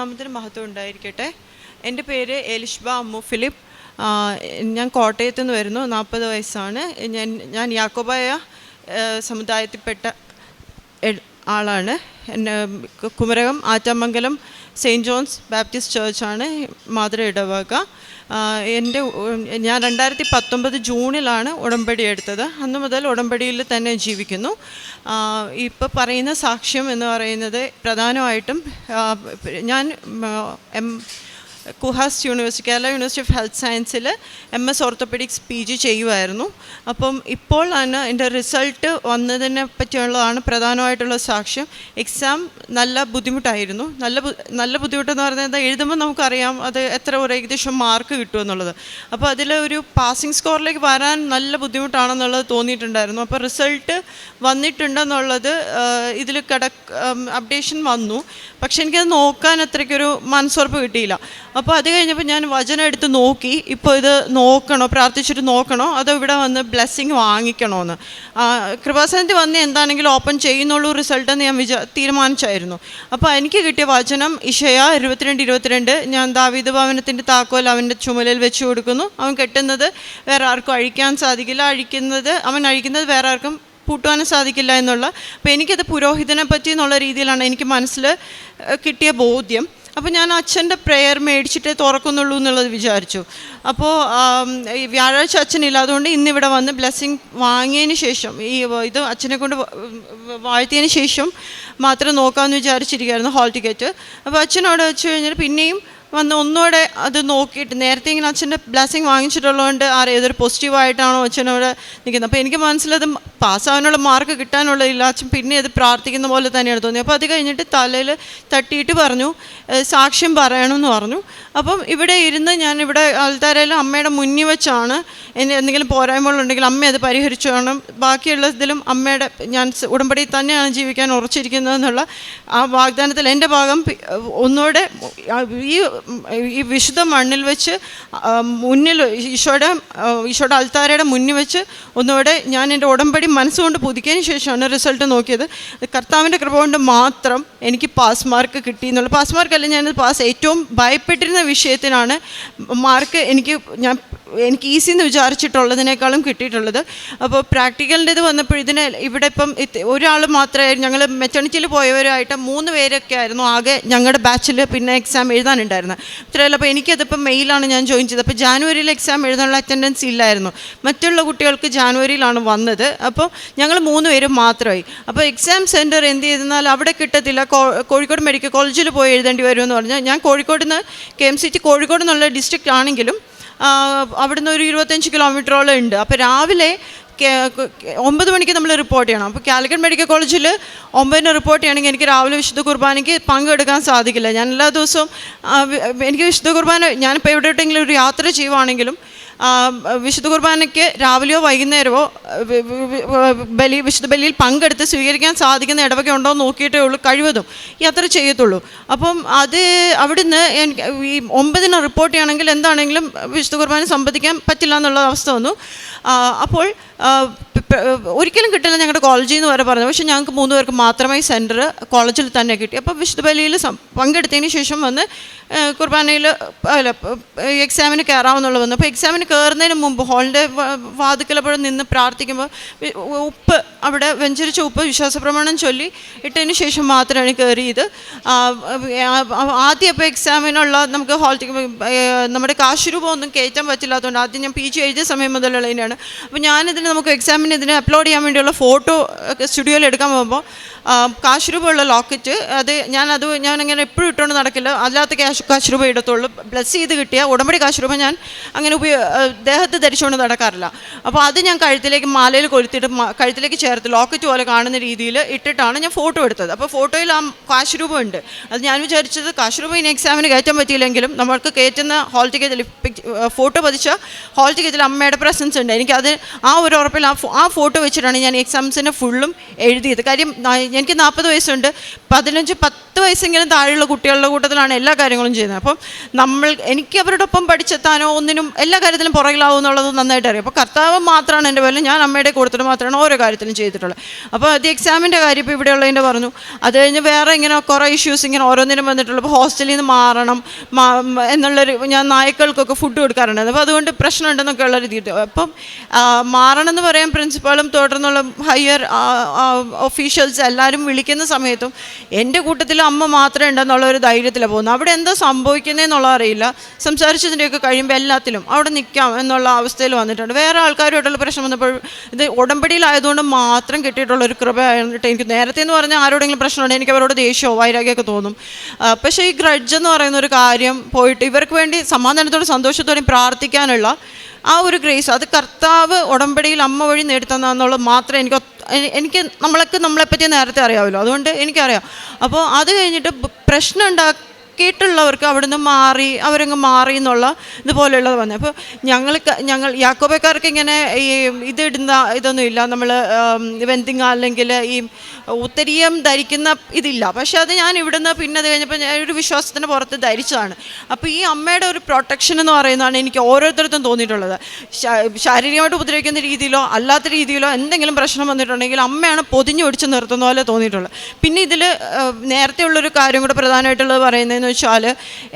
നാമത്തിന് മഹത്വം ഉണ്ടായിരിക്കട്ടെ. എന്റെ പേര് എലിഷ്ബ അമ്മു ഫിലിപ്പ്. ഞാൻ കോട്ടയത്ത് നിന്ന് വരുന്നു. നാൽപ്പത് വയസ്സാണ്. ഞാൻ ഞാൻ യാക്കോബായ സമുദായത്തിൽപ്പെട്ട ആളാണ്. എന്നെ Kumarakom Attamangalam saint John's baptist ചേർച്ചാണ് മാതൃ ഇടവക. എന്റെ ഞാൻ രണ്ടായിരത്തി പത്തൊമ്പത് ജൂണിലാണ് ഉടമ്പടി എടുത്തത്. അന്ന് മുതൽ ഉടമ്പടിയിൽ തന്നെ ജീവിക്കുന്നു. ഇപ്പോൾ പറയുന്ന സാക്ഷ്യം എന്ന് പറയുന്നത് പ്രധാനമായിട്ടും ഞാൻ M KUHAS university Kerala university of health സയൻസിൽ M S orthopaedics P G ചെയ്യുമായിരുന്നു അപ്പം ഇപ്പോൾ ആണ് എന്റെ റിസൾട്ട് വന്നതിനെ പറ്റിയുള്ളതാണ് പ്രധാനമായിട്ടുള്ള സാക്ഷ്യം. എക്സാം നല്ല ബുദ്ധിമുട്ടായിരുന്നു. നല്ല നല്ല ബുദ്ധിമുട്ടെന്ന് പറഞ്ഞാൽ എഴുതുമ്പോൾ നമുക്കറിയാം അത് എത്ര ഒരു ഏകദേശം മാർക്ക് കിട്ടുമെന്നുള്ളത് അപ്പോൾ അതിൽ ഒരു പാസിംഗ് സ്കോറിലേക്ക് വരാൻ നല്ല ബുദ്ധിമുട്ടാണെന്നുള്ളത് തോന്നിയിട്ടുണ്ടായിരുന്നു. അപ്പോൾ റിസൾട്ട് വന്നിട്ടുണ്ടെന്നുള്ളത് ഇതിൽ കിടക്ക് അപ്ഡേഷൻ വന്നു. പക്ഷെ എനിക്കത് നോക്കാൻ അത്രയ്ക്കൊരു മനസ്സുറപ്പ് കിട്ടിയില്ല. അപ്പോൾ അത് കഴിഞ്ഞപ്പോൾ ഞാൻ വചനം എടുത്ത് നോക്കി. ഇപ്പോൾ ഇത് നോക്കണോ? പ്രാർത്ഥിച്ചിട്ട് നോക്കണോ? അതോ ഇവിടെ വന്ന് ബ്ലെസ്സിങ് വാങ്ങിക്കണോ എന്ന് കൃപാസനത്തിൽ വന്ന് എന്താണെങ്കിലും ഓപ്പൺ ചെയ്യുന്നുള്ളൂ റിസൾട്ട് എന്ന് ഞാൻ വിചാ തീരുമാനിച്ചായിരുന്നു. അപ്പോൾ എനിക്ക് കിട്ടിയ വചനം ഇഷയ ഇരുപത്തിരണ്ട് ഇരുപത്തിരണ്ട്. ഞാൻ ദാവീദ് ഭവനത്തിന്റെ താക്കോൽ അവന്റെ ചുമലിൽ വെച്ച് കൊടുക്കുന്നു. അവൻ കെട്ടുന്നത് വേറെ ആർക്കും അഴിക്കാൻ സാധിക്കില്ല. അഴിക്കുന്നത് അവൻ അഴിക്കുന്നത് വേറെ ആർക്കും പൂട്ടുവാനും സാധിക്കില്ല എന്നുള്ള. അപ്പോൾ എനിക്കത് പുരോഹിതനെ പറ്റി എന്നുള്ള രീതിയിലാണ് എനിക്ക് മനസ്സിൽ കിട്ടിയ ബോധ്യം. അപ്പോൾ ഞാൻ അച്ഛന്റെ പ്രെയർ മേടിച്ചിട്ടേ തുറക്കുന്നുള്ളൂ എന്നുള്ളത് വിചാരിച്ചു. അപ്പോൾ ഈ വ്യാഴാഴ്ച അച്ഛനില്ല. അതുകൊണ്ട് ഇന്നിവിടെ വന്ന് ബ്ലെസ്സിങ് വാങ്ങിയതിന് ശേഷം ഈ ഇത് അച്ഛനെ കൊണ്ട് വാഴ്ത്തിയതിന് ശേഷം മാത്രം നോക്കാമെന്ന് വിചാരിച്ചിരിക്കുകയായിരുന്നു ഹാൾ ടിക്കറ്റ് അപ്പോൾ അച്ഛനോട് വെച്ച് കഴിഞ്ഞാൽ പിന്നെയും വന്ന് ഒന്നുകൂടെ അത് നോക്കിയിട്ട് നേരത്തെ ഇങ്ങനെ അച്ഛന്റെ ബ്ലെസ്സിങ് വാങ്ങിച്ചിട്ടുള്ളതുകൊണ്ട് ആരെ ഏതൊരു പോസിറ്റീവായിട്ടാണോ അച്ഛനോട് നിൽക്കുന്നത്. അപ്പോൾ എനിക്ക് മനസ്സിലത് പാസ്സാവാനുള്ള മാർക്ക് കിട്ടാനുള്ളതില്ല അച്ഛൻ പിന്നെ അത് പ്രാർത്ഥിക്കുന്ന പോലെ തന്നെയാണ് തോന്നിയത്. അപ്പോൾ അത് കഴിഞ്ഞിട്ട് തലയിൽ തട്ടിയിട്ട് പറഞ്ഞു "ഏഹ് സാക്ഷ്യം പറയണമെന്ന് പറഞ്ഞു. അപ്പം ഇവിടെ ഇരുന്ന് ഞാൻ ഇവിടെ ആൾത്താരയിൽ അമ്മയുടെ മുന്നിൽ വെച്ചാണ് എന്നെ എന്തെങ്കിലും പോരായ്മകളുണ്ടെങ്കിൽ അമ്മ അത് പരിഹരിച്ചു വേണം ബാക്കിയുള്ളതിലും അമ്മയുടെ ഞാൻ ഉടമ്പടി തന്നെയാണ് ജീവിക്കാൻ ഉറച്ചിരിക്കുന്നതെന്നുള്ള ആ വാഗ്ദാനത്തിൽ എന്റെ ഭാഗം ഒന്നുകൂടെ ഈ ഈ വിശുദ്ധ മണ്ണിൽ വെച്ച് മുന്നിൽ ഈശോയുടെ ഈശോയുടെ അൽത്താരയുടെ മുന്നിൽ വെച്ച് ഒന്നുകൂടെ ഞാൻ എന്റെ ഉടമ്പടി മനസ്സുകൊണ്ട് പുതുക്കിയതിന് ശേഷമാണ് റിസൾട്ട് നോക്കിയത്. കർത്താവിന്റെ കൃപ കൊണ്ട് മാത്രം എനിക്ക് പാസ് മാർക്ക് കിട്ടി എന്നുള്ള പാസ് മാർക്ക് അല്ല ഞാൻ പാസ് ഏറ്റവും ഭയപ്പെട്ടിരുന്ന വിഷയത്തിനാണ് മാർക്ക് എനിക്ക് ഞാൻ എനിക്ക് ഈസി എന്ന് വിചാരിച്ചിട്ടുള്ളതിനേക്കാളും കിട്ടിയിട്ടുള്ളത്. അപ്പോൾ പ്രാക്ടിക്കലിന്റെ ഇത് വന്നപ്പോൾ ഇതിന് ഇവിടെ ഇപ്പം ഒരാൾ മാത്രമേ ഞങ്ങൾ മെറ്റർണിറ്റിയിൽ പോയവരായിട്ട് മൂന്ന് പേരൊക്കെ ആയിരുന്നു. ആകെ ഞങ്ങളുടെ ബാച്ചിൽ പിന്നെ എക്സാം എഴുതാനുണ്ടായിരുന്നത് ഇത്രയല്ല അപ്പോൾ എനിക്കതിപ്പോൾ മെയിലാണ് ഞാൻ ജോയിൻ ചെയ്തത്. അപ്പോൾ ജാനുവരിയിൽ എക്സാം എഴുതാനുള്ള അറ്റൻഡൻസ് ഇല്ലായിരുന്നു. മറ്റുള്ള കുട്ടികൾക്ക് ജാനുവരിയിലാണ് വന്നത്. അപ്പോൾ ഞങ്ങൾ മൂന്ന് പേരും മാത്രമായി. അപ്പോൾ എക്സാം സെന്റർ എന്ത് ചെയ്തെന്നാൽ അവിടെ കിട്ടത്തില്ല. കോഴിക്കോട് മെഡിക്കൽ കോളേജിൽ പോയി എഴുതേണ്ടി വരുമെന്ന് പറഞ്ഞാൽ ഞാൻ കോഴിക്കോട് നിന്ന് K M C T Kozhikode എന്നുള്ള ഡിസ്ട്രിക്റ്റ് ആണെങ്കിലും അവിടുന്ന് ഒരു ഇരുപത്തഞ്ച് കിലോമീറ്ററോളം ഉണ്ട്. അപ്പോൾ രാവിലെ ഒമ്പത് മണിക്ക് നമ്മൾ റിപ്പോർട്ട് ചെയ്യണം. അപ്പോൾ കാലിക്കറ്റ് മെഡിക്കൽ കോളേജിൽ ഒമ്പതിന് റിപ്പോർട്ട് ചെയ്യണമെങ്കിൽ എനിക്ക് രാവിലെ വിശുദ്ധ കുർബാനയ്ക്ക് പങ്കെടുക്കാൻ സാധിക്കില്ല. ഞാൻ എല്ലാ ദിവസവും എനിക്ക് വിശുദ്ധ കുർബാന ഞാനിപ്പോൾ എവിടെയെങ്കിലും ഒരു യാത്ര ചെയ്യുവാണെങ്കിലും വിശുദ്ധ കുർബാനയ്ക്ക് രാവിലെയോ വൈകുന്നേരമോ ബലി വിശുദ്ധ ബലിയിൽ പങ്കെടുത്ത് സ്വീകരിക്കാൻ സാധിക്കുന്ന ഇടവക ഉണ്ടോ എന്ന് നോക്കിയിട്ടേ ഉള്ളൂ കഴിവതും. യാത്ര ചെയ്യത്തുള്ളൂ. അപ്പം അത് അവിടുന്ന് ഈ ഒമ്പതിന് റിപ്പോർട്ട് ചെയ്യണമെങ്കിൽ എന്താണെങ്കിലും വിശുദ്ധ കുർബാന സംബന്ധിക്കാൻ പറ്റില്ല എന്നുള്ള അവസ്ഥ വന്നു. അപ്പോൾ ഒരിക്കലും കിട്ടില്ല ഞങ്ങളുടെ കോളേജിൽ നിന്ന് വരെ പറഞ്ഞു പക്ഷേ ഞങ്ങൾക്ക് മൂന്ന് പേർക്ക് മാത്രമായി സെന്റർ കോളേജിൽ തന്നെ കിട്ടി. അപ്പോൾ വിശുദ്ധ ബലിയിൽ പങ്കെടുത്തതിന് ശേഷം വന്ന് കുർബാനയിൽ അല്ല എക്സാമിന് കയറാമെന്നുള്ള വന്നു. അപ്പോൾ എക്സാമിന് കയറുന്നതിന് മുമ്പ് ഹോളിന്റെ വാതുക്കലപ്പോഴും നിന്ന് പ്രാർത്ഥിക്കുമ്പോൾ ഉപ്പ് അവിടെ വെഞ്ചരിച്ച ഉപ്പ് വിശ്വാസപ്രമാണം ചൊല്ലി ഇട്ടതിന് ശേഷം മാത്രമാണ് കയറിയത് ആദ്യം അപ്പോൾ എക്സാമിനുള്ള നമുക്ക് ഹോൾ നമ്മുടെ കാശ് രൂപ ഒന്നും കയറ്റാൻ പറ്റില്ലാത്തതുകൊണ്ട് ആദ്യം ഞാൻ പി ജി എഴുതിയ സമയം മുതലുള്ളതിനാണ്. അപ്പോൾ ഞാനിതിന് നമുക്ക് എക്സാമിന് ഇതിന് അപ്ലോഡ് ചെയ്യാൻ വേണ്ടിയുള്ള ഫോട്ടോ ഒക്കെ സ്റ്റുഡിയോയിൽ എടുക്കാൻ പോകുമ്പോൾ കാശ് രൂപയുള്ള ലോക്കറ്റ് അത് ഞാനത് ഞാനങ്ങനെ എപ്പോഴും ഇട്ടുകൊണ്ട് നടക്കില്ല. അല്ലാത്ത ക്യാഷ് കാശ് രൂപ ഇടത്തുള്ളൂ. ബ്ലസ് ചെയ്ത് കിട്ടിയ ഉടമ്പടി കാശ് രൂപ ഞാൻ അങ്ങനെ ഉപയോ ആ, ദേഹത്ത് ധരിച്ചുകൊണ്ട് നടക്കാറില്ല. അപ്പോൾ അത് ഞാൻ കഴുത്തിലേക്ക് മാലയിൽ കൊലുത്തിയിട്ട് മ- കഴുത്തിലേക്ക് ചേർത്ത് ലോക്കറ്റ് പോലെ കാണുന്ന രീതിയിൽ ഇട്ടിട്ടാണ് ഞാൻ ഫോട്ടോ എടുത്തത്. അപ്പോൾ ഫോട്ടോയിൽ ആ കാശ് രൂപ ഉണ്ട്. അത് ഞാൻ വിചാരിച്ചത് കാശ് രൂപ ഇനി എക്സാമിന് കയറ്റാൻ പറ്റിയില്ലെങ്കിലും നമ്മൾക്ക് കയറ്റുന്ന ഹാൾ ടിക്കറ്റിൽ ഫോട്ടോ പതിച്ച ഹാൾ ടിക്കറ്റിൽ അമ്മയുടെ പ്രസൻസ് ഉണ്ട്. എനിക്കത് ആ ഒരു ഉറപ്പിൽ ആ ഫോട്ടോ വെച്ചിട്ടാണ് ഞാൻ എക്സാംസിനെ ഫുള്ളും എഴുതിയത്. കാര്യം എനിക്ക് നാൽപ്പത് വയസ്സുണ്ട്. പതിനഞ്ച് പത്ത് പത്ത് വയസ്സെങ്കിലും താഴെയുള്ള കുട്ടികളുടെ കൂട്ടത്തിലാണ് എല്ലാ കാര്യങ്ങളും ചെയ്യുന്നത്. അപ്പം നമ്മൾ എനിക്ക് അവരുടെ ഒപ്പം പഠിച്ചെത്താനോ ഒന്നിനും എല്ലാ കാര്യത്തിലും പുറകിലാവും എന്നുള്ളത് നന്നായിട്ട് അറിയാം. അപ്പോൾ കർത്താവ് മാത്രമാണ് എന്റെ പേരിൽ ഞാൻ അമ്മയുടെ കൊടുത്തിട്ട് മാത്രമാണ് ഓരോ കാര്യത്തിലും ചെയ്തിട്ടുള്ളത്. അപ്പോൾ അത് എക്സാമിന്റെ കാര്യം ഇപ്പോൾ ഇവിടെയുള്ളതിന്റെ പറഞ്ഞു. അത് കഴിഞ്ഞ് വേറെ ഇങ്ങനെ കുറേ ഇഷ്യൂസ് ഇങ്ങനെ ഓരോന്നിനും വന്നിട്ടുള്ളൂ. അപ്പോൾ ഹോസ്റ്റലിൽ നിന്ന് മാറണം എന്നുള്ളൊരു ഞാൻ നായ്ക്കൾക്കൊക്കെ ഫുഡ് കൊടുക്കാറുണ്ടായിരുന്നു അപ്പോൾ അതുകൊണ്ട് പ്രശ്നമുണ്ടെന്നൊക്കെ ഉള്ള രീതി അപ്പം മാറണം എന്ന് പറയാൻ പ്രിൻസിപ്പാളും തുടർന്നുള്ള ഹയർ ഓഫീഷ്യൽസ് എല്ലാവരും വിളിക്കുന്ന സമയത്തും എന്റെ കൂട്ടത്തിൽ അമ്മ മാത്രമേ ഉണ്ടെന്നുള്ള ഒരു ധൈര്യത്തിലാണ് പോകുന്നത്. അവിടെ എന്താ സംഭവിക്കുന്നതെന്നുള്ള അറിയില്ല. സംസാരിച്ചതിന്റെയൊക്കെ കഴിയുമ്പോൾ എല്ലാത്തിലും അവിടെ നിൽക്കാം എന്നുള്ള അവസ്ഥയിൽ വന്നിട്ടുണ്ട്. വേറെ ആൾക്കാരുമായിട്ടുള്ള പ്രശ്നം വന്നപ്പോൾ ഇത് ഉടമ്പടിയിലായതുകൊണ്ട് മാത്രം കിട്ടിയിട്ടുള്ള ഒരു കൃപയായിട്ട് എനിക്ക് നേരത്തെ എന്ന് പറഞ്ഞാൽ ആരോടെങ്കിലും പ്രശ്നമുണ്ട് എനിക്ക് അവരോട് ദേഷ്യമോ വൈരാഗ്യമൊക്കെ തോന്നും. പക്ഷേ ഈ ഗ്രഡ്ജ് എന്ന് പറയുന്ന ഒരു കാര്യം പോയിട്ട് ഇവർക്ക് വേണ്ടി സമാധാനത്തോടെ സന്തോഷത്തോടെയും പ്രാർത്ഥിക്കാനുള്ള ആ ഒരു ഗ്രേസ് അത് കർത്താവ് ഉടമ്പടിയിൽ അമ്മ വഴി നേടിത്തന്നെന്നുള്ളത് മാത്രമേ എനിക്ക് എനിക്ക് നമ്മളൊക്കെ നമ്മളെപ്പറ്റി നേരത്തെ അറിയാമല്ലോ അതുകൊണ്ട് എനിക്കറിയാം. അപ്പോൾ അത് കഴിഞ്ഞിട്ട് പ്രശ്നം പ്രശ്നം ഉണ്ടാക്കിയിട്ടുള്ളവർക്ക് അവിടുന്ന് മാറി അവരങ്ങ് മാറി എന്നുള്ള ഇതുപോലെയുള്ളത് വന്നത് അപ്പോൾ ഞങ്ങൾ ഞങ്ങൾ യാക്കോബക്കാർക്ക് ഇങ്ങനെ ഈ ഇതിടുന്ന ഇതൊന്നും ഇല്ല. നമ്മൾ വെന്തിങ്ങ അല്ലെങ്കിൽ ഈ ഉത്തരീയം ധരിക്കുന്ന ഇതില്ല. പക്ഷെ അത് ഞാൻ ഇവിടുന്ന് പിന്നെ അത് കഴിഞ്ഞപ്പോൾ ഞാൻ ഒരു വിശ്വാസത്തിന് പുറത്ത് ധരിച്ചതാണ്. അപ്പോൾ ഈ അമ്മയുടെ ഒരു പ്രൊട്ടക്ഷൻ എന്ന് പറയുന്നതാണ് എനിക്ക് ഓരോരുത്തർക്കും തോന്നിയിട്ടുള്ളത്. ശാരീരികമായിട്ട് ഉപദ്രവിക്കുന്ന രീതിയിലോ അല്ലാത്ത രീതിയിലോ എന്തെങ്കിലും പ്രശ്നം വന്നിട്ടുണ്ടെങ്കിൽ അമ്മയാണ് പൊതിഞ്ഞു പിടിച്ച് നിർത്തുന്ന പോലെ തോന്നിയിട്ടുള്ളത്. പിന്നെ ഇതിൽ നേരത്തെ ഉള്ളൊരു കാര്യം കൂടെ പ്രധാനമായിട്ടുള്ളത് പറയുന്നതെന്ന് വെച്ചാൽ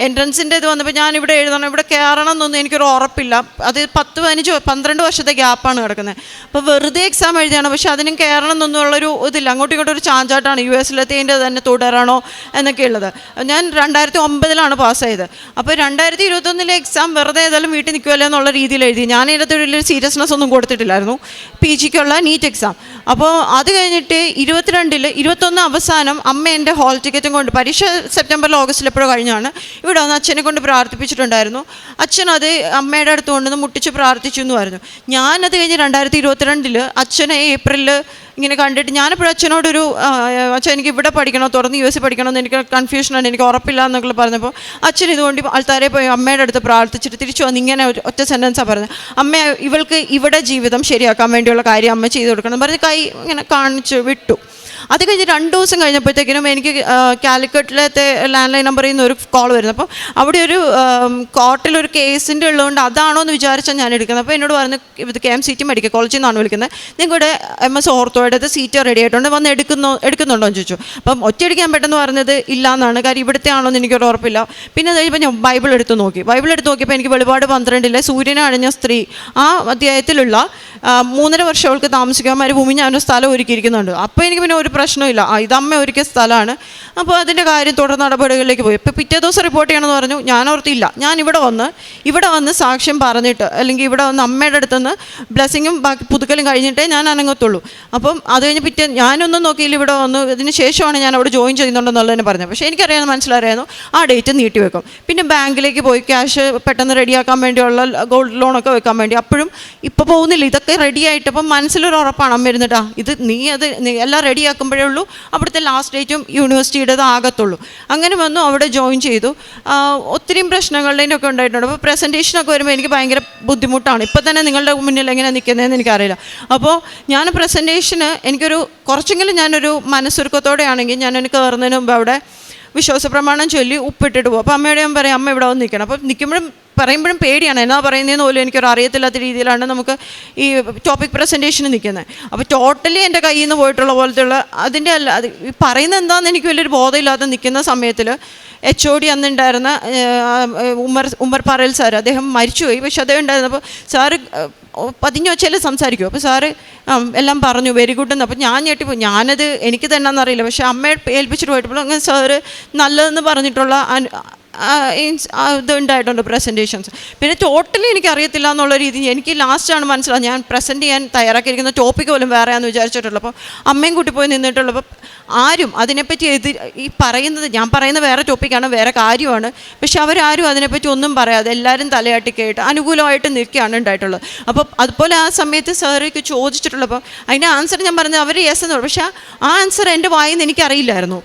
എൻട്രൻസിന്റെ ഇത് വന്നപ്പോൾ ഞാൻ ഇവിടെ എഴുതണം ഇവിടെ കയറണം എന്നൊന്നും എനിക്കൊരു ഉറപ്പില്ല. അത് പത്ത് പതിനഞ്ച് പന്ത്രണ്ട് വർഷത്തെ ഗ്യാപ്പാണ് കിടക്കുന്നത്. അപ്പോൾ വെറുതെ എക്സാം എഴുതിയാണ് പക്ഷെ അതിനും കയറണം എന്നൊന്നുള്ളൊരു ഇതില്ല. അങ്ങോട്ടും ഇങ്ങോട്ടും ഒരു ചാഞ്ചാട്ടാണ് യു എസിലെത്തിന്റെ തന്നെ തുടരണോ എന്നൊക്കെ ഉള്ളത് ഞാൻ രണ്ടായിരത്തി ഒമ്പതിലാണ് പാസ്സായത്. അപ്പോൾ രണ്ടായിരത്തി ഇരുപത്തൊന്നിലെ എക്സാം വെറുതെ ഏതായാലും വീട്ടിൽ നിൽക്കുമല്ലോ എന്നുള്ള രീതിയിൽ എഴുതി. ഞാൻ ഇതിനകത്ത് വലിയൊരു സീരിയസ്നെസ് ഒന്നും കൊടുത്തിട്ടില്ലായിരുന്നു. പി ജിക്കുള്ള നീറ്റ് എക്സാം അപ്പോൾ അത് കഴിഞ്ഞിട്ട് ഇരുപത്തിരണ്ടിൽ ഇരുപത്തൊന്ന് അവസാനം അമ്മ എന്റെ ഹോൾ ടിക്കറ്റും കൊണ്ട് പരീക്ഷ സെപ്റ്റംബറിൽ ഓഗസ്റ്റിൽ എപ്പോഴോ കഴിഞ്ഞാണ്. ഇവിടെ വന്ന് അച്ഛനെ കൊണ്ട് പ്രാർത്ഥിപ്പിച്ചിട്ടുണ്ടായിരുന്നു. അച്ഛൻ അത് അമ്മയുടെ അടുത്ത് കൊണ്ടുവന്ന് മുട്ടിച്ച് പ്രാർത്ഥിച്ചു എന്ന് പറഞ്ഞു ഞാനത് കഴിഞ്ഞ് രണ്ടായിരത്തി ഇരുപത്തിരണ്ടിൽ അച്ഛനെ ഏപ്രിലിൽ ഇങ്ങനെ കണ്ടിട്ട് ഞാനിപ്പോഴും അച്ഛനോടൊരു അച്ഛൻ എനിക്ക് ഇവിടെ പഠിക്കണോ തുറന്ന് യു എസ് പഠിക്കണോ എന്ന് എനിക്ക് കൺഫ്യൂഷനാണ് എനിക്ക് ഉറപ്പില്ല എന്നൊക്കെ പറഞ്ഞപ്പോൾ അച്ഛൻ ഇതുകൊണ്ട് ആൾക്കാരെ പോയി അമ്മയുടെ അടുത്ത് പ്രാർത്ഥിച്ചിട്ട് തിരിച്ചു വന്ന് ഇങ്ങനെ ഒറ്റ സെന്റൻസാണ് പറഞ്ഞത്. അമ്മ ഇവൾക്ക് ഇവിടെ ജീവിതം ശരിയാക്കാൻ വേണ്ടിയുള്ള കാര്യം അമ്മ ചെയ്തു കൊടുക്കണം പറഞ്ഞ് കൈ ഇങ്ങനെ കാണിച്ച് വിട്ടു. അത് കഴിഞ്ഞ് രണ്ട് ദിവസം കഴിഞ്ഞപ്പോഴത്തേക്കിനും എനിക്ക് കാലിക്കറ്റിലത്തെ ലാൻഡ് ലൈൻ നമ്പറിൽ നിന്ന് ഒരു കോൾ വരുന്നു. അപ്പോൾ അവിടെ ഒരു കോർട്ടിലൊരു കേസിന്റെ ഉള്ളതുകൊണ്ട് അതാണോ എന്ന് വിചാരിച്ചാൽ ഞാൻ എടുക്കുന്നത്. അപ്പോൾ എന്നോട് പറഞ്ഞു ഇത് K M C T medical കോളേജിൽ നിന്നാണ് വിളിക്കുന്നത്. നിങ്ങളുടെ എം എസ് ഓർത്തോയുടെ സീറ്റ് റെഡി ആയിട്ടുണ്ട് വന്ന് എടുക്കുന്നോ എടുക്കുന്നുണ്ടോ എന്ന് ചോദിച്ചു. അപ്പം ഒറ്റയടിക്കാൻ പെട്ടെന്ന് പറഞ്ഞത് ഇല്ല എന്നാണ്. കാര്യം ഇവിടുത്തെ ആണോ എന്ന് എനിക്കൊരു ഉറപ്പില്ല. പിന്നെ അത് കഴിയുമ്പോൾ ഞാൻ ബൈബിൾ എടുത്ത് നോക്കി. ബൈബിൾ എടുത്ത് നോക്കിയപ്പോൾ എനിക്ക് വെളിപാട് പന്ത്രണ്ടിലെ സൂര്യനെ അണിഞ്ഞ സ്ത്രീ ആ അധ്യായത്തിലുള്ള മൂന്നര വർഷം അവൾക്ക് താമസിക്കാൻ മരുഭൂമി ഞാൻ സ്ഥലം ഒരുക്കിയിരിക്കുന്നുണ്ട്. അപ്പോൾ എനിക്ക് പിന്നെ ഒരു പ്രശ്നമില്ല. ആ ഇതമ്മ ഒരുക്കിയ സ്ഥലമാണ് അപ്പോൾ അതിന്റെ കാര്യം തുടർ നടപടികളിലേക്ക് പോയി. ഇപ്പോൾ പിറ്റേ ദിവസം റിപ്പോർട്ട് ചെയ്യണമെന്ന് പറഞ്ഞു. ഞാൻ ഓർത്തില്ല ഞാൻ ഇവിടെ വന്ന് ഇവിടെ വന്ന് സാക്ഷ്യം പറഞ്ഞിട്ട് അല്ലെങ്കിൽ ഇവിടെ വന്ന് അമ്മയുടെ അടുത്ത് നിന്ന് ബ്ലെസ്സിങ്ങും ബാക്കി പുതുക്കലും കഴിഞ്ഞിട്ടേ ഞാൻ അനങ്ങത്തുള്ളൂ. അപ്പം അത് കഴിഞ്ഞ് പിറ്റേ ഞാനൊന്നും നോക്കിയില്ല ഇവിടെ വന്ന്. ഇതിന് ശേഷമാണ് ഞാൻ അവിടെ ജോയിൻ ചെയ്യുന്നുണ്ടെന്നുള്ളതിനെ പറഞ്ഞത്. പക്ഷേ എനിക്കറിയാൻ മനസ്സിലായിരുന്നു ആ ഡേറ്റ് നീട്ടി വെക്കും പിന്നെ ബാങ്കിലേക്ക് പോയി ക്യാഷ് പെട്ടെന്ന് റെഡിയാക്കാൻ വേണ്ടിയുള്ള ഗോൾഡ് ലോണൊക്കെ വെക്കാൻ വേണ്ടി. അപ്പോഴും ഇപ്പോൾ പോകുന്നില്ല. ഇതൊക്കെ റെഡി ആയിട്ട് അപ്പം മനസ്സിലൊരു ഉറപ്പാണ്. അമ്മ ഇരുന്നിട്ടാ ഇത് നീ അത് എല്ലാം റെഡിയാക്കുമ്പോഴേ ഉള്ളൂ. അവിടുത്തെ ലാസ്റ്റ് ഡേറ്റും യൂണിവേഴ്സിറ്റിയുടേത് ആകത്തുള്ളൂ. അങ്ങനെ വന്നു അവിടെ ജോയിൻ ചെയ്തു. ഒത്തിരി ഒത്തിരിയും പ്രശ്നങ്ങളുടെയും ഒക്കെ ഉണ്ടായിട്ടുണ്ട്. അപ്പോൾ പ്രസന്റേഷനൊക്കെ വരുമ്പോൾ എനിക്ക് ഭയങ്കര ബുദ്ധിമുട്ടാണ്. ഇപ്പോൾ തന്നെ നിങ്ങളുടെ മുന്നിൽ എങ്ങനെ നിൽക്കുന്നതെന്ന് എനിക്കറിയില്ല. അപ്പോൾ ഞാൻ പ്രസന്റേഷന് എനിക്കൊരു കുറച്ചെങ്കിലും ഞാനൊരു മനസ്സൊരുക്കത്തോടെയാണെങ്കിൽ ഞാൻ എനിക്ക് കയറുന്നതിന് മുമ്പ് അവിടെ വിശ്വാസ പ്രമാണം ചൊല്ലി ഉപ്പിട്ടിട്ട് പോകും. അപ്പോൾ അമ്മയോട് ഞാൻ പറയും അമ്മ ഇവിടെ വന്ന് നിൽക്കണം. അപ്പോൾ നിൽക്കുമ്പോഴും പറയുമ്പോഴും പേടിയാണ്. എന്നാ പറയുന്നതെന്ന് പോലും എനിക്കൊരു അറിയത്തില്ലാത്ത രീതിയിലാണ് നമുക്ക് ഈ ടോപ്പിക് പ്രസന്റേഷന് നിൽക്കുന്നത്. അപ്പോൾ ടോട്ടലി എന്റെ കയ്യിൽ നിന്ന് പോയിട്ടുള്ള പോലത്തെയുള്ള അതിന്റെ അല്ല അത് പറയുന്നത് എന്താണെന്ന് എനിക്ക് വലിയൊരു ബോധമില്ലാതെ നിൽക്കുന്ന സമയത്തിൽ എച്ച് ഒ ഡി അന്നുണ്ടായിരുന്ന ഉമ്മർ ഉമ്മർ പറയൽ സാർ അദ്ദേഹം മരിച്ചുപോയി. പക്ഷെ അദ്ദേഹം ഉണ്ടായിരുന്നപ്പോൾ സാറ് ഏഹ്, പതിഞ്ഞു വെച്ചാലേ സംസാരിക്കും. അപ്പോൾ സാറ് എല്ലാം പറഞ്ഞു വെരി ഗുഡ് എന്ന്. അപ്പോൾ ഞാൻ ഞെട്ടിപ്പോയി ഞാനത് എനിക്ക് തന്നെ എന്നറിയില്ല പക്ഷേ അമ്മയെ ഏൽപ്പിച്ചിട്ട് പോയപ്പോൾ അങ്ങനെ സാറ് നല്ലതെന്ന് പറഞ്ഞിട്ടുള്ള അനു- ആ, ഇൻസ്- ആ, ഇത് ഉണ്ടായിട്ടുണ്ട് പ്രസന്റേഷൻസ് പിന്നെ ടോട്ടലി എനിക്ക് അറിയത്തില്ല എന്നുള്ള രീതി എനിക്ക് ലാസ്റ്റാണ് മനസ്സിലാവും ഞാൻ പ്രസന്റ് ചെയ്യാൻ തയ്യാറാക്കിയിരിക്കുന്ന ടോപ്പിക് പോലും വേറെയാണെന്ന് വിചാരിച്ചിട്ടുള്ളൂ അപ്പോൾ അമ്മയും കൂട്ടി പോയി നിന്നിട്ടുള്ളപ്പോൾ ആരും അതിനെപ്പറ്റി എതിർ ഈ പറയുന്നത് ഞാൻ പറയുന്ന വേറെ ടോപ്പിക്കാണ് വേറെ കാര്യമാണ്. പക്ഷെ അവരാരും അതിനെപ്പറ്റി ഒന്നും പറയാതെ എല്ലാവരും തലയാട്ടി കേട്ട് അനുകൂലമായിട്ട് നിൽക്കുകയാണ് ഉണ്ടായിട്ടുള്ളത്. അപ്പോൾ അതുപോലെ ആ സമയത്ത് സാറേക്ക് ചോദിച്ചിട്ടുള്ളപ്പോൾ അതിന്റെ ആൻസർ ഞാൻ പറഞ്ഞത് അവർ യെസ് എന്ന് പറഞ്ഞു. പക്ഷേ ആ ആൻസർ എന്റെ വായിൽ നിന്ന് എനിക്കറിയില്ലായിരുന്നു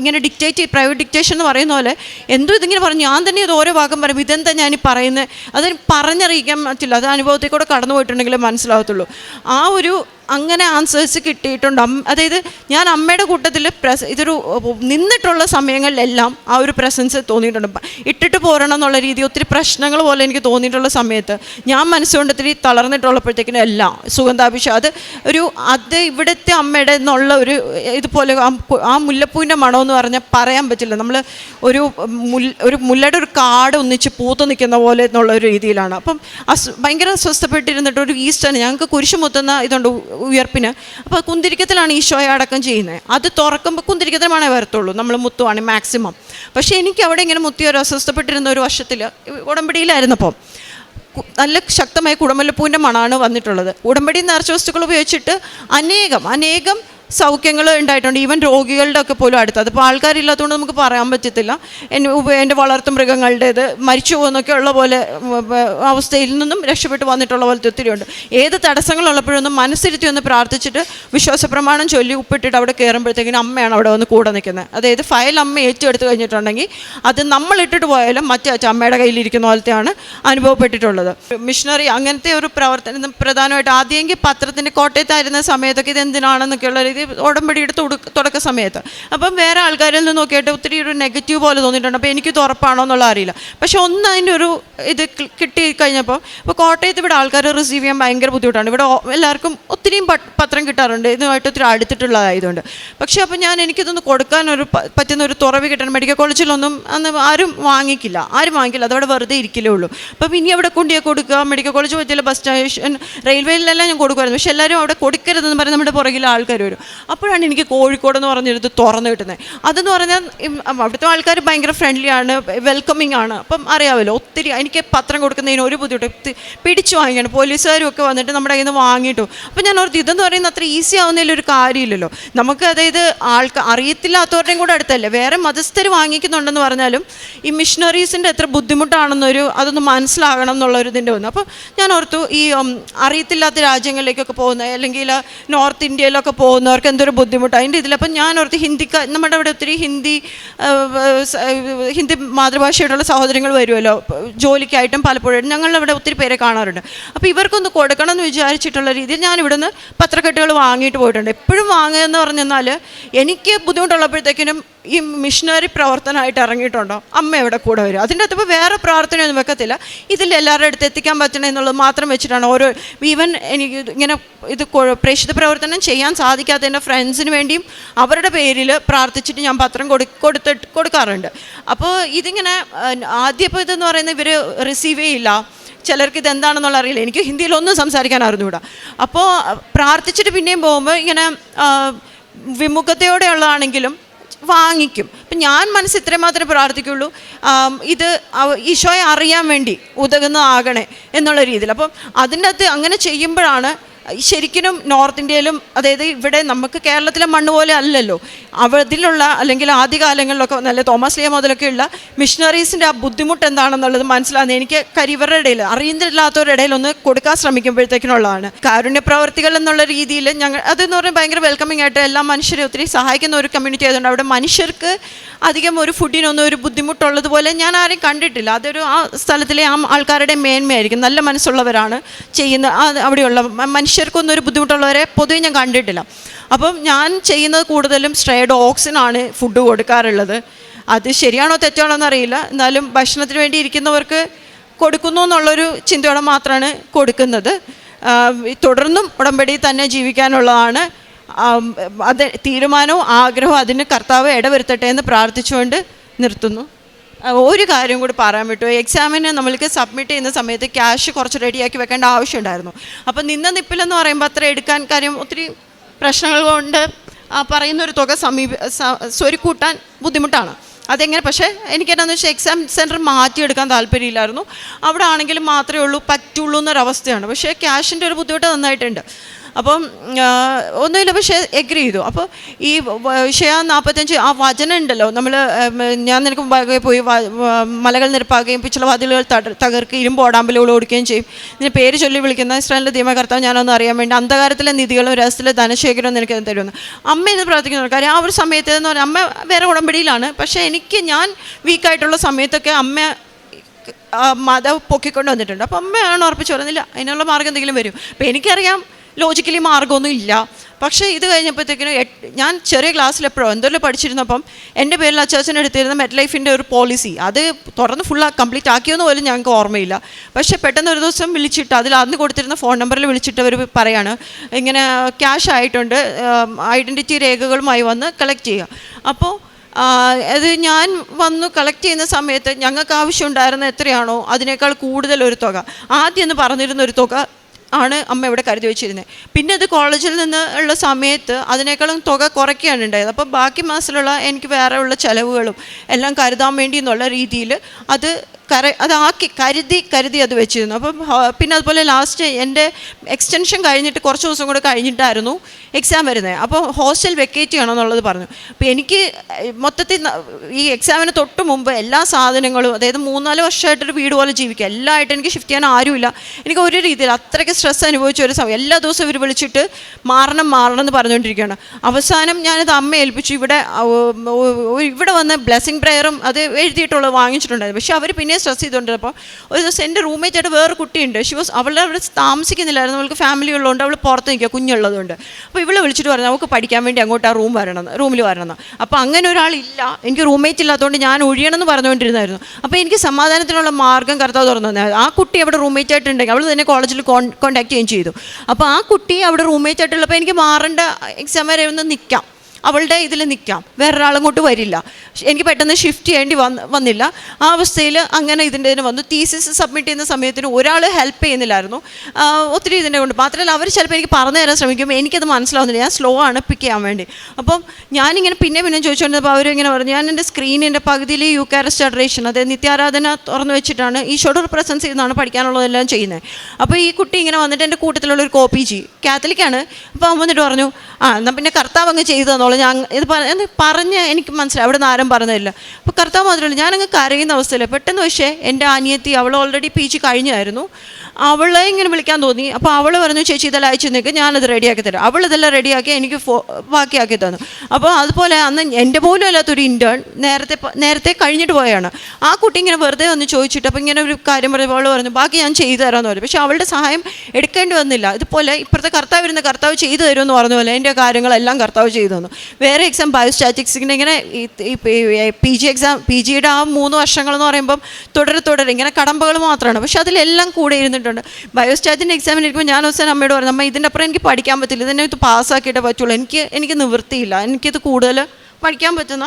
ഇങ്ങനെ ഡിക്റ്റേറ്റ് പ്രൈവറ്റ് ഡിക്റ്റേഷൻ എന്ന് പറയുന്ന പോലെ എന്തോ ഇതിങ്ങനെ പറഞ്ഞു. ഞാൻ തന്നെ ഇത് ഓരോ ഭാഗം പറയും. ഇതെന്താ ഞാൻ പറയുന്നത് അത് പറഞ്ഞറിയിക്കാൻ പറ്റില്ല. അത് അനുഭവത്തിൽ കൂടെ കടന്നു പോയിട്ടുണ്ടെങ്കിൽ മനസ്സിലാവത്തുള്ളൂ. ആ ഒരു അങ്ങനെ ആൻസേഴ്സ് കിട്ടിയിട്ടുണ്ട്. അതായത് ഞാൻ അമ്മയുടെ കൂട്ടത്തിൽ പ്രസ ഇതൊരു നിന്നിട്ടുള്ള സമയങ്ങളിലെല്ലാം ആ ഒരു പ്രസൻസ് തോന്നിയിട്ടുണ്ട്. ഇട്ടിട്ട് പോരണം എന്നുള്ള രീതി ഒത്തിരി പ്രശ്നങ്ങൾ പോലെ എനിക്ക് തോന്നിയിട്ടുള്ള സമയത്ത് ഞാൻ മനസ്സുകൊണ്ട് ഒത്തിരി തളർന്നിട്ടുള്ളപ്പോഴത്തേക്കിനും എല്ലാം സുഗന്ധാഭിഷേകം അത് ഒരു അത് ഇവിടുത്തെ അമ്മയുടെ എന്നുള്ള ഒരു ഇതുപോലെ ആ മുല്ലപ്പൂവിന്റെ മണമെന്ന് പറഞ്ഞാൽ പറയാൻ പറ്റില്ല. നമ്മൾ ഒരു മുല്ല ഒരു മുല്ലയുടെ ഒരു കാട് ഒന്നിച്ച് പൂത്ത് നിൽക്കുന്ന പോലെ എന്നുള്ള ഒരു രീതിയിലാണ്. അപ്പം അസ് ഭയങ്കര അസ്വസ്ഥപ്പെട്ടിരുന്നിട്ട് ഒരു ഈസ്റ്റാണ് ഞങ്ങൾക്ക് കുരിശുമുത്തുന്ന ഇതുണ്ട്. ഉയർപ്പിന്. അപ്പോൾ കുന്തിരിക്കത്തിലാണ് ഈശോയെ അടക്കം ചെയ്യുന്നത്. അത് തുറക്കുമ്പോൾ കുന്തിരിക്കത്തിലുമാണേ വരത്തുള്ളൂ. നമ്മൾ മുത്തുവാണ് മാക്സിമം പക്ഷേ എനിക്ക് അവിടെ ഇങ്ങനെ മുത്തി ഒരു അസ്വസ്ഥപ്പെട്ടിരുന്ന ഒരു വർഷത്തിൽ ഉടമ്പടിയിലായിരുന്നപ്പം കു- നല്ല ശക്തമായ കുടമല്ലപ്പൂവിന്റെ മണമാണ് വന്നിട്ടുള്ളത്. ഉടമ്പടി നേർച്ച വസ്തുക്കൾ ഉപയോഗിച്ചിട്ട് അനേകം അനേകം സൗഖ്യങ്ങൾ ഉണ്ടായിട്ടുണ്ട്. ഈവൻ രോഗികളുടെ ഒക്കെ പോലും അടുത്ത്. അതിപ്പോൾ ആൾക്കാരില്ലാത്തതുകൊണ്ട് നമുക്ക് പറയാൻ പറ്റത്തില്ല. എന്റെ എന്റെ വളർത്തു മൃഗങ്ങളുടേത് മരിച്ചു പോകുന്നൊക്കെ ഉള്ള പോലെ അവസ്ഥയിൽ നിന്നും രക്ഷപ്പെട്ട് വന്നിട്ടുള്ള പോലത്തെ ഒത്തിരിയുണ്ട് ഏത് തടസ്സങ്ങളുള്ളപ്പോഴൊന്നും മനസ്സിരുത്തി ഒന്ന് പ്രാർത്ഥിച്ചിട്ട് വിശ്വാസ പ്രമാണം ചൊല്ലി ഉപ്പിട്ടിട്ട് അവിടെ കയറുമ്പോഴത്തേക്കിനും അമ്മയാണ് അവിടെ വന്ന് കൂടെ നിൽക്കുന്നത് അതായത് ഫയൽ അമ്മ ഏറ്റെടുത്ത് കഴിഞ്ഞിട്ടുണ്ടെങ്കിൽ അത് നമ്മൾ ഇട്ടിട്ട് പോയാലും മറ്റേ അമ്മയുടെ കയ്യിലിരിക്കുന്ന പോലത്തെയാണ് അനുഭവപ്പെട്ടിട്ടുള്ളത്. മിഷണറി അങ്ങനത്തെ ഒരു പ്രവർത്തനം പ്രധാനമായിട്ട് ആദ്യമെങ്കിൽ പത്രത്തിന്റെ കോട്ടയത്തായിരുന്ന സമയത്തൊക്കെ ഇത് എന്തിനാണെന്നൊക്കെയുള്ള രീതി ഉടമ്പടിയുടെ എടുത്ത് തുടക്ക സമയത്ത്. അപ്പം വേറെ ആൾക്കാരിൽ നിന്ന് നോക്കിയിട്ട് ഒത്തിരി ഒരു നെഗറ്റീവ് പോലെ തോന്നിയിട്ടുണ്ട്. അപ്പോൾ എനിക്ക് തുറപ്പാണോ എന്നുള്ള അറിയില്ല. പക്ഷെ ഒന്ന് അതിന്റെ ഒരു ഇത് കിട്ടി കഴിഞ്ഞപ്പോൾ ഇപ്പോൾ കോട്ടയത്ത് ഇവിടെ ആൾക്കാർ റിസീവ് ചെയ്യാൻ ഭയങ്കര ബുദ്ധിമുട്ടാണ്. ഇവിടെ എല്ലാവർക്കും ഒത്തിരിയും പത്രം കിട്ടാറുണ്ട്. ഇതുമായിട്ട് ഒത്തിരി അടുത്തിട്ടുള്ളതായതുകൊണ്ട്. പക്ഷേ അപ്പോൾ ഞാൻ എനിക്കിതൊന്ന് കൊടുക്കാനൊരു പറ്റുന്ന ഒരു തുറവ് കിട്ടണം. മെഡിക്കൽ കോളേജിലൊന്നും അന്ന് ആരും വാങ്ങിക്കില്ല. ആരും വാങ്ങിക്കില്ല. അതവിടെ വെറുതെ ഇരിക്കലേ ഉള്ളൂ. അപ്പം ഇനി അവിടെ കൊണ്ടുപോയി കൊടുക്കുക. മെഡിക്കൽ കോളേജ് പറ്റില്ല ബസ് സ്റ്റേഷൻ റെയിൽവേയിലെല്ലാം ഞാൻ കൊടുക്കുമായിരുന്നു. പക്ഷെ എല്ലാവരും അവിടെ കൊടുക്കരുതെന്ന് പറഞ്ഞ് നമ്മുടെ പുറകിൽ ആൾക്കാർ വരും. അപ്പോഴാണ് എനിക്ക് കോഴിക്കോട് എന്ന് പറഞ്ഞൊരിത് തുറന്നു കിട്ടുന്നത്. അതെന്ന് പറഞ്ഞാൽ അവിടുത്തെ ആൾക്കാർ ഭയങ്കര ഫ്രണ്ട്ലിയാണ് വെൽക്കമിങ് ആണ്. അപ്പം അറിയാമല്ലോ ഒത്തിരി എനിക്ക് പത്രം കൊടുക്കുന്നതിന് ഒരു ബുദ്ധിമുട്ട്. പിടിച്ചു വാങ്ങിയാണ്. പോലീസുകാരും ഒക്കെ വന്നിട്ട് നമ്മുടെ കയ്യിൽ നിന്ന് വാങ്ങിയിട്ടു. അപ്പം ഞാൻ ഓർത്ത് ഇതെന്ന് പറയുന്നത് അത്ര ഈസി ആവുന്നതിൽ ഒരു കാര്യമില്ലല്ലോ. നമുക്ക് അതായത് ആൾക്ക് അറിയത്തില്ലാത്തവരുടെയും കൂടെ അടുത്തല്ലേ. വേറെ മതസ്ഥർ വാങ്ങിക്കുന്നുണ്ടെന്ന് പറഞ്ഞാലും ഈ മിഷണറീസിന്റെ എത്ര ബുദ്ധിമുട്ടാണെന്നൊരു അതൊന്ന് മനസ്സിലാകണം എന്നുള്ളൊരു ഇതിന്റെ ഒന്ന് അപ്പോൾ ഞാൻ ഓർത്തു ഈ അറിയത്തില്ലാത്ത രാജ്യങ്ങളിലേക്കൊക്കെ പോകുന്ന അല്ലെങ്കിൽ നോർത്ത് ഇന്ത്യയിലൊക്കെ പോകുന്നവർക്ക് എന്തൊരു ബുദ്ധിമുട്ട്. അതിന്റെ ഇതിൽ അപ്പം ഞാൻ ഓർത്ത് ഹിന്ദിക്ക നമ്മുടെ അവിടെ ഒത്തിരി ഹിന്ദി ഹിന്ദി മാതൃഭാഷയോടുള്ള സഹോദരങ്ങൾ വരുമല്ലോ. ജോലിക്കായിട്ടും പലപ്പോഴും ഞങ്ങളവിടെ ഒത്തിരി പേരെ കാണാറുണ്ട്. അപ്പോൾ ഇവർക്കൊന്ന് കൊടുക്കണം എന്ന് വിചാരിച്ചിട്ടുള്ള രീതിയിൽ ഞാൻ ഇവിടുന്ന് പത്രക്കെട്ടുകൾ വാങ്ങിയിട്ട് പോയിട്ടുണ്ട്. എപ്പോഴും വാങ്ങുക എന്ന് പറഞ്ഞെന്നാൽ എനിക്ക് ബുദ്ധിമുട്ടുള്ളപ്പോഴത്തേക്കിനും ഈ മിഷനറി പ്രവർത്തനമായിട്ട് ഇറങ്ങിയിട്ടുണ്ടോ? അമ്മ എവിടെ കൂടെ വരും? അതിന്റെ അകത്ത് വേറെ പ്രാർത്ഥനയൊന്നും വെക്കത്തില്ല. ഇതിൽ എല്ലാവരുടെ അടുത്ത് എത്തിക്കാൻ പറ്റണം എന്നുള്ളത് മാത്രം വെച്ചിട്ടാണ് ഓരോ ഈവൻ എനിക്ക് ഇങ്ങനെ ഇത് പ്രേക്ഷിത പ്രവർത്തനം ചെയ്യാൻ സാധിക്കാത്ത എന്റെ ഫ്രണ്ട്സിന് വേണ്ടിയും അവരുടെ പേരിൽ പ്രാർത്ഥിച്ചിട്ട് ഞാൻ പത്രം കൊടു കൊടുത്തിട്ട് കൊടുക്കാറുണ്ട്. അപ്പോൾ ഇതിങ്ങനെ ആദ്യം ഇപ്പോൾ ഇതെന്ന് പറയുന്നത് ഇവർ റിസീവ് ചെയ്യില്ല. ചിലർക്ക് ഇത് എന്താണെന്നുള്ള അറിയില്ല. എനിക്ക് ഹിന്ദിയിലൊന്നും സംസാരിക്കാൻ അറിഞ്ഞുകൂടാ. അപ്പോൾ പ്രാർത്ഥിച്ചിട്ട് പിന്നെയും പോകുമ്പോൾ ഇങ്ങനെ വിമുഖതയോടെ വിമുഖതയോടെയുള്ളതാണെങ്കിലും വാങ്ങിക്കും. അപ്പം ഞാൻ മനസ്സ് ഇത്രയും മാത്രമേ പ്രാർത്ഥിക്കുള്ളൂ. ഇത് ഈശോയെ അറിയാൻ വേണ്ടി ഉതകുന്നതാകണേ എന്നുള്ള രീതിയിൽ. അപ്പം അതിന്റെ അകത്ത് അങ്ങനെ ചെയ്യുമ്പോഴാണ് ശരിക്കും നോർത്ത് ഇന്ത്യയിലും അതായത് ഇവിടെ നമുക്ക് കേരളത്തിലെ മണ്ണ് പോലെ അല്ലല്ലോ. അവതിലുള്ള അല്ലെങ്കിൽ ആദ്യകാലങ്ങളിലൊക്കെ നല്ല തോമസ് ലിയ മുതലൊക്കെയുള്ള മിഷണറീസിന്റെ ആ ബുദ്ധിമുട്ട് എന്താണെന്നുള്ളത് മനസ്സിലാകുന്നത് എനിക്ക് കരിവരുടെ ഇടയിൽ അറിയുന്നില്ലാത്തവരുടെ ഇടയിൽ ഒന്ന് കൊടുക്കാൻ ശ്രമിക്കുമ്പോഴത്തേക്കിനുള്ളതാണ്. കാരുണ്യ പ്രവർത്തികൾ എന്നുള്ള രീതിയിൽ ഞങ്ങൾ അതെന്ന് പറഞ്ഞാൽ ഭയങ്കര വെൽക്കമിങ് ആയിട്ട് എല്ലാ മനുഷ്യരെ ഒത്തിരി സഹായിക്കുന്ന ഒരു കമ്മ്യൂണിറ്റി ആയതുകൊണ്ട് അവിടെ മനുഷ്യർക്ക് അധികം ഒരു ഫുഡിനൊന്നും ഒരു ബുദ്ധിമുട്ടുള്ളതുപോലെ ഞാൻ ആരെയും കണ്ടിട്ടില്ല. അതൊരു ആ സ്ഥലത്തിലെ ആ ആൾക്കാരുടെ മേന്മയായിരിക്കും. നല്ല മനസ്സുള്ളവരാണ് ചെയ്യുന്ന അവിടെയുള്ള മനുഷ്യർക്കൊന്നും ഒരു ബുദ്ധിമുട്ടുള്ളവരെ പൊതുവെ ഞാൻ കണ്ടിട്ടില്ല. അപ്പം ഞാൻ ചെയ്യുന്നത് കൂടുതലും സ്ട്രേ ഡോഗ്സിനാണ് ഫുഡ് കൊടുക്കാറുള്ളത്. അത് ശരിയാണോ തെറ്റാണോ എന്നറിയില്ല. എന്നാലും ഭക്ഷണത്തിന് വേണ്ടി ഇരിക്കുന്നവർക്ക് കൊടുക്കുന്നു എന്നുള്ളൊരു ചിന്തയോടെ മാത്രമാണ് കൊടുക്കുന്നത്. തുടർന്നും ഉടമ്പടി തന്നെ ജീവിക്കാനുള്ളതാണ്. അത് തീരുമാനവും ആഗ്രഹവും അതിന് കർത്താവ് ഇടവരുത്തട്ടെ എന്ന് പ്രാർത്ഥിച്ചുകൊണ്ട് നിർത്തുന്നു. ഒരു കാര്യം കൂടി പറയാൻ പറ്റുമോ? എക്സാമിന് നമ്മൾക്ക് സബ്മിറ്റ് ചെയ്യുന്ന സമയത്ത് ക്യാഷ് കുറച്ച് റെഡിയാക്കി വെക്കേണ്ട ആവശ്യമുണ്ടായിരുന്നു. അപ്പോൾ നിന്ന നിപ്പിലെന്ന് പറയുമ്പോൾ അത്ര എടുക്കാൻ കാര്യം ഒത്തിരി പ്രശ്നങ്ങൾ കൊണ്ട് ആ പറയുന്ന ഒരു തുക സമീപ സ്വരുക്കൂട്ടാൻ ബുദ്ധിമുട്ടാണ്. അതെങ്ങനെ? പക്ഷേ എനിക്കെന്നാന്ന് വെച്ചാൽ എക്സാം സെന്റർ മാറ്റിയെടുക്കാൻ താല്പര്യമില്ലായിരുന്നു. അവിടെ ആണെങ്കിലും മാത്രമേ ഉള്ളൂ പറ്റുള്ളൂ എന്നൊരവസ്ഥയാണ് പക്ഷേ ക്യാഷിന്റെ ഒരു ബുദ്ധിമുട്ട് നന്നായിട്ടുണ്ട്. അപ്പം ഒന്നുമില്ല പക്ഷേ എഗ്രി ചെയ്തു. അപ്പോൾ ഈ വിഷയ നാൽപ്പത്തഞ്ച് ആ വചനം ഉണ്ടല്ലോ. നമ്മൾ ഞാൻ നിനക്ക് മുമ്പാകെ പോയി മലകൾ നിരപ്പാകുകയും പിച്ചളവാതിലുകൾ തട- തകർക്കുകയും ഇരുമ്പ് ഓടാമ്പലുകൾ ഓടിക്കുകയും ചെയ്യും. ഇതിന് പേര് ചൊല്ലി വിളിക്കുന്ന ഇസ്രായേലിന്റെ ദീമകർത്താവ് ഞാനൊന്ന് അറിയാൻ വേണ്ടി അന്ധകാരത്തിലെ നിധികളും രഹസ്യത്തിലെ ധനശേഖരവും നിനക്ക് തരുമെന്ന് അമ്മ ഇത് പ്രവർത്തിക്കുന്ന കാര്യം. ആ ഒരു സമയത്ത് എന്ന് പറഞ്ഞാൽ അമ്മ വേറെ ഉടമ്പടിയിലാണ്. പക്ഷേ എനിക്ക് ഞാൻ വീക്കായിട്ടുള്ള സമയത്തൊക്കെ അമ്മ മതം പൊക്കിക്കൊണ്ട് വന്നിട്ടുണ്ട്. അപ്പം അമ്മയാണ് ഉറപ്പിച്ച് പറഞ്ഞില്ല അതിനുള്ള മാർഗം എന്തെങ്കിലും വരും. അപ്പം എനിക്കറിയാം ലോജിക്കലി മാർഗമൊന്നും ഇല്ല. പക്ഷേ ഇത് കഴിഞ്ഞപ്പോഴത്തേക്കിനും ഞാൻ ചെറിയ ക്ലാസ്സിൽ എപ്പോഴോ എന്തെല്ലോ പഠിച്ചിരുന്നപ്പം എന്റെ പേരിൽ അച്ചാച്ചൻ എടുത്തിരുന്ന മെറ്റ് ലൈഫിന്റെ ഒരു പോളിസി അത് തുറന്ന് ഫുൾ കംപ്ലീറ്റ് ആക്കിയെന്ന് പോലും ഞങ്ങൾക്ക് ഓർമ്മയില്ല. പക്ഷേ പെട്ടെന്ന് ഒരു ദിവസം വിളിച്ചിട്ട് അതിൽ അന്ന് കൊടുത്തിരുന്ന ഫോൺ നമ്പറിൽ വിളിച്ചിട്ട് അവർ പറയാണ് ഇങ്ങനെ ക്യാഷ് ആയിട്ടുണ്ട് ഐഡന്റിറ്റി രേഖകളുമായി വന്ന് കളക്ട് ചെയ്യുക. അപ്പോൾ അത് ഞാൻ വന്നു കളക്ട് ചെയ്യുന്ന സമയത്ത് ഞങ്ങൾക്ക് ആവശ്യമുണ്ടായിരുന്ന എത്രയാണോ അതിനേക്കാൾ കൂടുതൽ ഒരു തുക. ആദ്യം എന്ന് പറഞ്ഞിരുന്ന ഒരു തുക ആണ് അമ്മ ഇവിടെ കരുതി വെച്ചിരുന്നത് പിന്നെ അത് കോളേജിൽ നിന്ന് ഉള്ള സമയത്ത് അതിനേക്കാളും തുക കുറയ്ക്കുകയാണ് ഉണ്ടായത്. അപ്പോൾ ബാക്കി മാസത്തിലുള്ള എനിക്ക് വേറെ ഉള്ള ചിലവുകളും എല്ലാം കരുതാൻ വേണ്ടി എന്നുള്ള രീതിയിൽ അത് കര അതാക്കി കരുതി കരുതി അത് വെച്ചിരുന്നു. അപ്പം പിന്നെ അതുപോലെ ലാസ്റ്റ് എന്റെ എക്സ്റ്റൻഷൻ കഴിഞ്ഞിട്ട് കുറച്ച് ദിവസം കൂടെ കഴിഞ്ഞിട്ടായിരുന്നു എക്സാം വരുന്നത്. അപ്പോൾ ഹോസ്റ്റൽ വെക്കേറ്റ് ചെയ്യണമെന്നുള്ളത് പറഞ്ഞു. അപ്പോൾ എനിക്ക് മൊത്തത്തിൽ ഈ എക്സാമിന് തൊട്ട് മുമ്പ് എല്ലാ സാധനങ്ങളും അതായത് മൂന്നാൽ വർഷമായിട്ടൊരു വീട് പോലെ ജീവിക്കുക. എല്ലായിട്ടും എനിക്ക് ഷിഫ്റ്റ് ചെയ്യാൻ ആരുമില്ല. എനിക്ക് ഒരു രീതിയിൽ അത്രയ്ക്ക് സ്ട്രെസ് അനുഭവിച്ച ഒരു സമയം. എല്ലാ ദിവസവും ഇവർ വിളിച്ചിട്ട് മാറണം മാറണം എന്ന് പറഞ്ഞുകൊണ്ടിരിക്കുകയാണ്. അവസാനം ഞാനത് അമ്മ ഏൽപ്പിച്ചു. ഇവിടെ ഇവിടെ വന്ന് ബ്ലെസ്സിങ് പ്രെയറും അത് എഴുതിയിട്ടുള്ളത് വാങ്ങിച്ചിട്ടുണ്ടായിരുന്നു. പക്ഷേ അവർ പിന്നെ സ്ട്രെസ് ചെയ്തുകൊണ്ടിരുന്നപ്പോൾ ഒരു ദിവസം എന്റെ റൂംമേറ്റ് ആയിട്ട് വേറെ കുട്ടിയുണ്ട്. ഷി വാസ് അവളുടെ അവിടെ താമസിക്കുന്നില്ലായിരുന്നു. അവൾക്ക് ഫാമിലി ഉള്ളതുകൊണ്ട് അവൾ പുറത്ത് നിൽക്കുക കുഞ്ഞുള്ളതുകൊണ്ട്. അപ്പോൾ ഇവളെ വിളിച്ചിട്ട് പറഞ്ഞു നമുക്ക് പഠിക്കാൻ വേണ്ടി അങ്ങോട്ട് ആ റൂം വരണം റൂമിൽ വരണം. അപ്പോൾ അങ്ങനെ ഒരാളില്ല. എനിക്ക് റൂംമേറ്റ് ഇല്ലാത്തതുകൊണ്ട് ഞാൻ ഒഴിയണം എന്ന് പറഞ്ഞുകൊണ്ടിരുന്നായിരുന്നു. അപ്പോൾ എനിക്ക് സമാധാനത്തിനുള്ള മാർഗം കർത്താവ് തുറന്നു തന്നെ. ആ കുട്ടി അവിടെ റൂംമേറ്റ് ആയിട്ടുണ്ടെങ്കിൽ അവൾ തന്നെ കോളേജിൽ കോൺ കോൺടാക്ട് ചെയ്യുകയും ചെയ്തു. അപ്പോൾ ആ കുട്ടി അവിടെ റൂംമേറ്റ് ആയിട്ടുള്ളപ്പോൾ എനിക്ക് മാറേണ്ട എക്സാം വരെ ഒന്ന് നിൽക്കാം. അവളുടെ ഇതിൽ നിൽക്കാം. വേറൊരാളങ്ങോട്ട് വരില്ല. എനിക്ക് പെട്ടെന്ന് ഷിഫ്റ്റ് ചെയ്യേണ്ടി വന്ന് വന്നില്ല. ആ അവസ്ഥയിൽ അങ്ങനെ ഇതിന്റെ ഇതിന് വന്നു. തീസിസ് സബ്മിറ്റ് ചെയ്യുന്ന സമയത്തിന് ഒരാൾ ഹെൽപ്പ് ചെയ്യുന്നില്ലായിരുന്നു. ഒത്തിരി ഇതിന്റെ കൊണ്ട്. മാത്രമല്ല അവർ ചിലപ്പോൾ എനിക്ക് പറഞ്ഞു തരാൻ ശ്രമിക്കും. എനിക്കത് മനസ്സിലാവുന്നില്ല. ഞാൻ സ്ലോ ആണ് പിക്ക് ചെയ്യാൻ വേണ്ടി. അപ്പം ഞാനിങ്ങനെ പിന്നെ പിന്നെ ചോദിച്ചുകൊണ്ടിരുന്നപ്പോൾ അവരിങ്ങനെ പറഞ്ഞു ഞാൻ എന്റെ സ്ക്രീനിന്റെ പകുതിയിൽ യു കാരസ് ജനറേഷൻ അതായത് നിത്യാരാധന തുറന്നു വെച്ചിട്ടാണ് ഈ ഷോഡർ പ്രസൻസ് ചെയ്യുന്നതാണ് പഠിക്കാനുള്ളതെല്ലാം ചെയ്യുന്നത് അപ്പോൾ ഈ കുട്ടി ഇങ്ങനെ വന്നിട്ട് എന്റെ കൂട്ടത്തിലുള്ള ഒരു കോപ്പി ജി കാത്തലിക്കാണ് അപ്പോൾ അവൻ വന്നിട്ട് പറഞ്ഞു ആ എന്നാൽ പിന്നെ കർത്താവ് അങ്ങ് ചെയ്തു തന്നോളൂ ഞാൻ ഇത് പറഞ്ഞ പറഞ്ഞ് എനിക്ക് മനസ്സിലായി. അവിടെ നിന്ന് ആരും പറഞ്ഞില്ല. അപ്പോൾ കർത്താവ് മാത്രമല്ല ഞാനങ്ങ് കരയുന്ന അവസ്ഥയിൽ പെട്ടെന്ന് പക്ഷേ എന്റെ അനിയത്തി അവൾ ഓൾറെഡി പി ജി കഴിഞ്ഞായിരുന്നു. അവളെ ഇങ്ങനെ വിളിക്കാൻ തോന്നി. അപ്പോൾ അവൾ പറഞ്ഞു ചേച്ചി ഇതെല്ലാം അയച്ചു നിൽക്കുക ഞാനത് റെഡിയാക്കി തരാം. അവൾ ഇതെല്ലാം റെഡിയാക്കി എനിക്ക് ഫോ ബാക്കിയാക്കി തന്നു. അപ്പോൾ അതുപോലെ അന്ന് എന്റെ പോലും അല്ലാത്തൊരു ഇന്റേൺ നേരത്തെ നേരത്തെ കഴിഞ്ഞിട്ട് പോയാണ്. ആ കുട്ടി ഇങ്ങനെ വെറുതെ വന്ന് ചോദിച്ചിട്ട് അപ്പോൾ ഇങ്ങനെ ഒരു കാര്യം പറയുമ്പോൾ അവൾ പറഞ്ഞു ബാക്കി ഞാൻ ചെയ്തു തരാമെന്ന് പറഞ്ഞു. പക്ഷേ അവളുടെ സഹായം എടുക്കേണ്ടി വന്നില്ല. ഇതുപോലെ ഇപ്പോഴത്തെ കർത്താവ് ഇരുന്ന് കർത്താവ് ചെയ്തു തരുമെന്ന് പറഞ്ഞ പോലെ എന്റെ കാര്യങ്ങളെല്ലാം കർത്താവ് ചെയ്തു തന്നു. വേറെ എക്സാം ബയോസ്റ്റാറ്റിക്സിന് ഇങ്ങനെ പി ജി എക്സാം പി ജിയുടെ ആ മൂന്ന് വർഷങ്ങളെന്ന് പറയുമ്പം തുടരെ തുടരെ ഇങ്ങനെ കടമ്പകൾ മാത്രമാണ് പക്ഷെ അതിലെല്ലാം കൂടെ ഇരുന്നിട്ടുണ്ട് ബയോസ്റ്റാറ്റിന്റെ എക്സാമിന് ഇരിക്കുമ്പോൾ ഞാൻ ദിവസം അമ്മയോട് പറഞ്ഞു അമ്മ ഇതിന്റെ അപ്പുറം എനിക്ക് പഠിക്കാൻ പറ്റില്ല. ഇതിനെ ഇത് പാസ്സാക്കിയിട്ടേ പറ്റുള്ളൂ. എനിക്ക് എനിക്ക് നിവൃത്തിയില്ല. എനിക്കിത് കൂടുതൽ പഠിക്കാൻ പറ്റുന്ന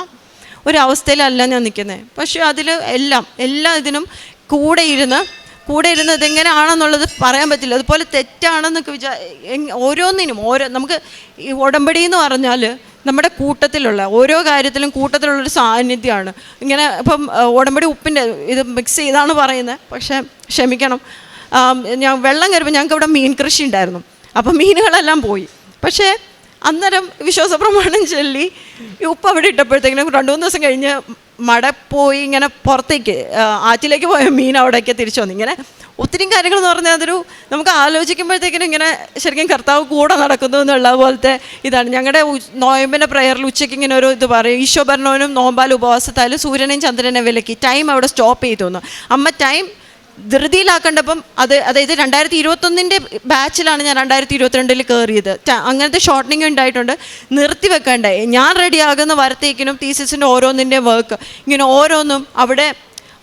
ഒരവസ്ഥയിലല്ല ഞാൻ നിൽക്കുന്നത് പക്ഷേ അതിൽ എല്ലാം എല്ലാ ഇതിനും കൂടെ ഇരുന്ന് കൂടെ ഇരുന്ന് ഇതെങ്ങനെയാണെന്നുള്ളത് പറയാൻ പറ്റില്ല. അതുപോലെ തെറ്റാണെന്നൊക്കെ വിചാ ഓരോന്നിനും ഓരോ നമുക്ക് ഈ ഉടമ്പടി എന്ന് പറഞ്ഞാൽ നമ്മുടെ കൂട്ടത്തിലുള്ള ഓരോ കാര്യത്തിലും കൂട്ടത്തിലുള്ളൊരു സാന്നിധ്യമാണ് ഇങ്ങനെ ഇപ്പം ഉടമ്പടി ഉപ്പിന്റെ ഇത് മിക്സ് ചെയ്താണ് പറയുന്നത് പക്ഷേ ക്ഷമിക്കണം. ഞാൻ വെള്ളം കയറുമ്പോൾ ഞങ്ങൾക്ക് അവിടെ മീൻ കൃഷി ഉണ്ടായിരുന്നു അപ്പോൾ മീനുകളെല്ലാം പോയി. പക്ഷേ അന്നേരം വിശ്വാസ പ്രമാണം ചൊല്ലി ഉപ്പ് അവിടെ ഇട്ടപ്പോഴത്തേക്കിനും രണ്ട് മൂന്ന് ദിവസം കഴിഞ്ഞ് മട പോയി ഇങ്ങനെ പുറത്തേക്ക് ആറ്റിലേക്ക് പോയ മീൻ അവിടേക്ക് തിരിച്ചു വന്നു. ഇങ്ങനെ ഒത്തിരി കാര്യങ്ങൾ എന്ന് പറഞ്ഞാൽ അതൊരു നമുക്ക് ആലോചിക്കുമ്പോഴത്തേക്കിനും ഇങ്ങനെ ശരിക്കും കർത്താവ് കൂടെ നടക്കുന്നു എന്നുള്ള പോലത്തെ ഇതാണ്. ഞങ്ങളുടെ നോയമ്പിന്റെ പ്രയറിൽ ഉച്ചയ്ക്ക് ഇങ്ങനെ ഒരു ഇത് പറയും ഈശോ ഭരണവനും നോമ്പാൽ ഉപവാസത്താലും സൂര്യനെയും ചന്ദ്രനെ വിലക്കി. ടൈം അവിടെ സ്റ്റോപ്പ് ചെയ്തു അമ്മ ടൈം ധൃതിയിലാക്കേണ്ടപ്പം അത് അതായത് രണ്ടായിരത്തി ഇരുപത്തൊന്നിന്റെ ബാച്ചിലാണ് ഞാൻ രണ്ടായിരത്തി ഇരുപത്തിരണ്ടിൽ കയറിയത് അങ്ങനത്തെ ഷോർട്ടനിങ് ഉണ്ടായിട്ടുണ്ട്. നിർത്തി വെക്കേണ്ടേ. ഞാൻ റെഡിയാകുന്ന വരത്തേക്കിനും തീസിസിന്റെ ഓരോന്നിന്റെ വർക്ക് ഇങ്ങനെ ഓരോന്നും അവിടെ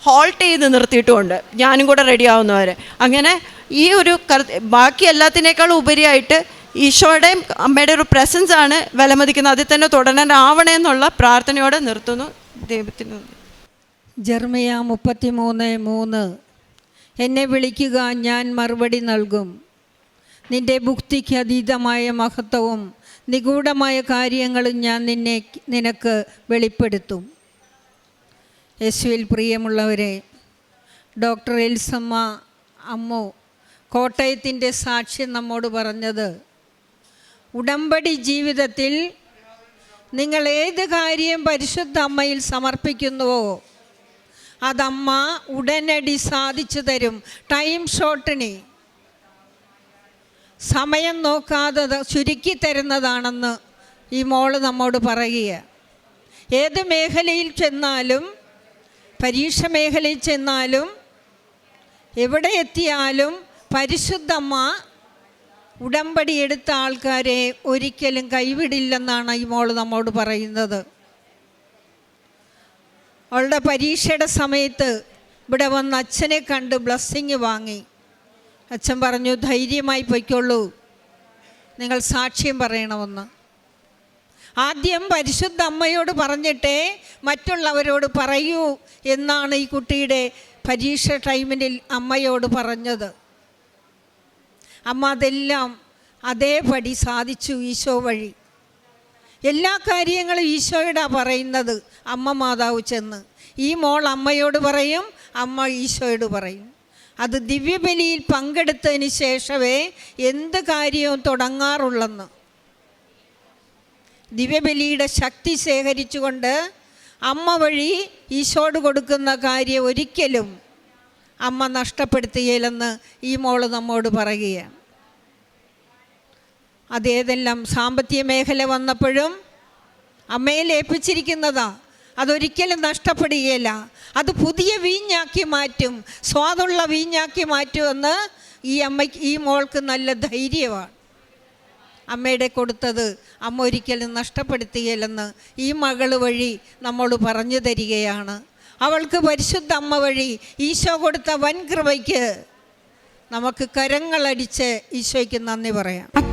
ഹോൾട്ട് ചെയ്ത് നിർത്തിയിട്ടുമുണ്ട് ഞാനും കൂടെ റെഡി ആവുന്നവരെ. അങ്ങനെ ഈ ഒരു ബാക്കി എല്ലാത്തിനേക്കാളും ഉപരിയായിട്ട് ഈശോയുടെയും അമ്മയുടെ ഒരു പ്രസൻസ് ആണ് വിലമതിക്കുന്നത്. അതിൽ തന്നെ തുടരാനാവണേ എന്നുള്ള പ്രാർത്ഥനയോടെ നിർത്തുന്നു. ദൈവത്തിന് ജർമിയ മുപ്പത്തി മൂന്ന് മൂന്ന്. എന്നെ വിളിക്കുക ഞാൻ മറുപടി നൽകും. നിന്റെ ഭുക്തിക്ക് അതീതമായ മഹത്വവും നിഗൂഢമായ കാര്യങ്ങളും ഞാൻ നിന്നെ നിനക്ക് വെളിപ്പെടുത്തും. യേശുവിൽ പ്രിയമുള്ളവരെ ഡോക്ടർ എൽസമ്മ അമ്മു കോട്ടയത്തിന്റെ സാക്ഷ്യം നമ്മോട് പറഞ്ഞത് ഉടമ്പടി ജീവിതത്തിൽ നിങ്ങൾ ഏത് കാര്യം പരിശുദ്ധ അമ്മയിൽ സമർപ്പിക്കുന്നുവോ അതമ്മ ഉടനടി സാധിച്ചു തരും. ടൈം ഷോർട്ടണി സമയം നോക്കാതെ ചുരുക്കി തരുന്നതാണെന്ന് ഈ മോൾ നമ്മോട് പറയുക ഏത് മേഖലയിൽ ചെന്നാലും പരീക്ഷ മേഖലയിൽ ചെന്നാലും എവിടെ എത്തിയാലും പരിശുദ്ധമ്മ ഉടമ്പടി എടുത്ത ആൾക്കാരെ ഒരിക്കലും കൈവിടില്ലെന്നാണ് ഈ മോൾ നമ്മോട് പറയുന്നത്. അവളുടെ പരീക്ഷയുടെ സമയത്ത് ഇവിടെ വന്ന് അച്ഛനെ കണ്ട് ബ്ലസ്സിങ് വാങ്ങി. അച്ഛൻ പറഞ്ഞു ധൈര്യമായി പൊയ്ക്കൊള്ളൂ. നിങ്ങൾ സാക്ഷ്യം പറയണമെന്ന്. ആദ്യം പരിശുദ്ധ അമ്മയോട് പറഞ്ഞിട്ടേ മറ്റുള്ളവരോട് പറയൂ എന്നാണ് ഈ കുട്ടിയുടെ പരീക്ഷ ടൈമിൽ അമ്മയോട് പറഞ്ഞത്. അമ്മ അതെല്ലാം അതേപടി സാധിച്ചു ഈശോ വഴി. എല്ലാ കാര്യങ്ങളും ഈശോയുടെ പറയുന്നത്. അമ്മ മാതാവ് ചെന്ന്. ഈ മോൾ അമ്മയോട് പറയും അമ്മ ഈശോയോട് പറയും. അത് ദിവ്യബലിയിൽ പങ്കെടുത്തതിന് ശേഷമേ എന്ത് കാര്യവും തുടങ്ങാറുള്ളെന്ന്. ദിവ്യബലിയുടെ ശക്തി ശേഖരിച്ചുകൊണ്ട് അമ്മ വഴി ഈശോട് കൊടുക്കുന്ന കാര്യം ഒരിക്കലും അമ്മ നഷ്ടപ്പെടുത്തുകയില്ലെന്ന് ഈ മോൾ നമ്മോട് പറയുകയാണ്. അതേതെല്ലാം സാമ്പത്തിക മേഖല വന്നപ്പോഴും അമ്മയിൽ ഏൽപ്പിച്ചിരിക്കുന്നതാ അതൊരിക്കലും നഷ്ടപ്പെടുകയില്ല. അത് പുതിയ വീഞ്ഞാക്കി മാറ്റും. സ്വാദുള്ള വീഞ്ഞാക്കി മാറ്റുമെന്ന് ഈ അമ്മയ്ക്ക് ഈ മോൾക്ക് നല്ല ധൈര്യമാണ്. അമ്മയുടെ കൊടുത്തത് അമ്മ ഒരിക്കലും നഷ്ടപ്പെടുത്തുകയില്ലെന്ന് ഈ മകൾ വഴി നമ്മോട് പറഞ്ഞു തരികയാണ്. അവൾക്ക് പരിശുദ്ധ അമ്മ വഴി ഈശോ കൊടുത്ത വൻകൃപയ്ക്ക് നമുക്ക് കരങ്ങളടിച്ച് ഈശോയ്ക്ക് നന്ദി പറയാം.